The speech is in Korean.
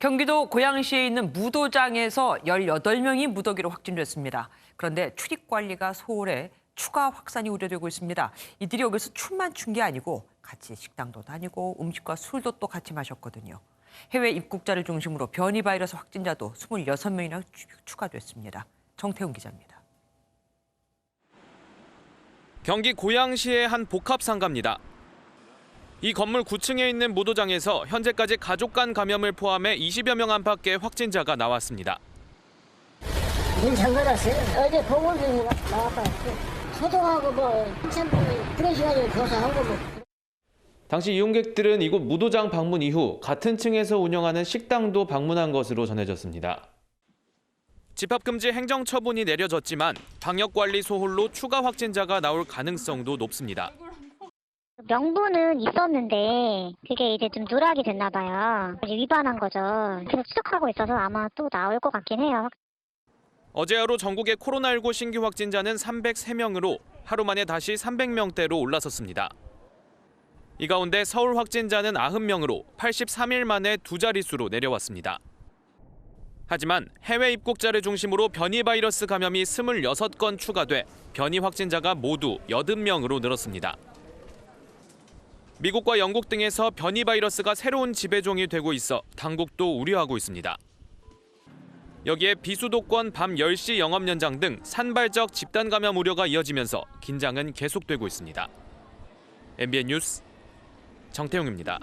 경기도 고양시에 있는 무도장에서 18명이 무더기로 확진됐습니다. 그런데 출입 관리가 소홀해 추가 확산이 우려되고 있습니다. 이들이 여기서 춤만 춘 게 아니고 같이 식당도 다니고 음식과 술도 또 같이 마셨거든요. 해외 입국자를 중심으로 변이 바이러스 확진자도 26명이나 추가됐습니다. 정태훈 기자입니다. 경기 고양시의 한 복합 상가입니다. 이 건물 9층에 있는 무도장에서 현재까지 가족 간 감염을 포함해 20여 명 안팎의 확진자가 나왔습니다. 괜찮거랐어요. 어제. 소독하고 뭐 시간에 조사하고 뭐. 당시 이용객들은 이곳 무도장 방문 이후 같은 층에서 운영하는 식당도 방문한 것으로 전해졌습니다. 집합금지 행정처분이 내려졌지만 방역관리 소홀로 추가 확진자가 나올 가능성도 높습니다. 명분은 있었는데 그게 이제 좀 누락이 됐나 봐요. 위반한 거죠. 계속 추적하고 있어서 아마 또 나올 것 같긴 해요. 어제 하루 전국의 코로나19 신규 확진자는 303명으로 하루 만에 다시 300명대로 올라섰습니다. 이 가운데 서울 확진자는 90명으로 83일 만에 두 자릿수로 내려왔습니다. 하지만 해외 입국자를 중심으로 변이 바이러스 감염이 26건 추가돼 변이 확진자가 모두 80명으로 늘었습니다. 미국과 영국 등에서 변이 바이러스가 새로운 지배종이 되고 있어 당국도 우려하고 있습니다. 여기에 비수도권 밤 10시 영업 연장 등 산발적 집단 감염 우려가 이어지면서 긴장은 계속되고 있습니다. MBN 뉴스 정태용입니다.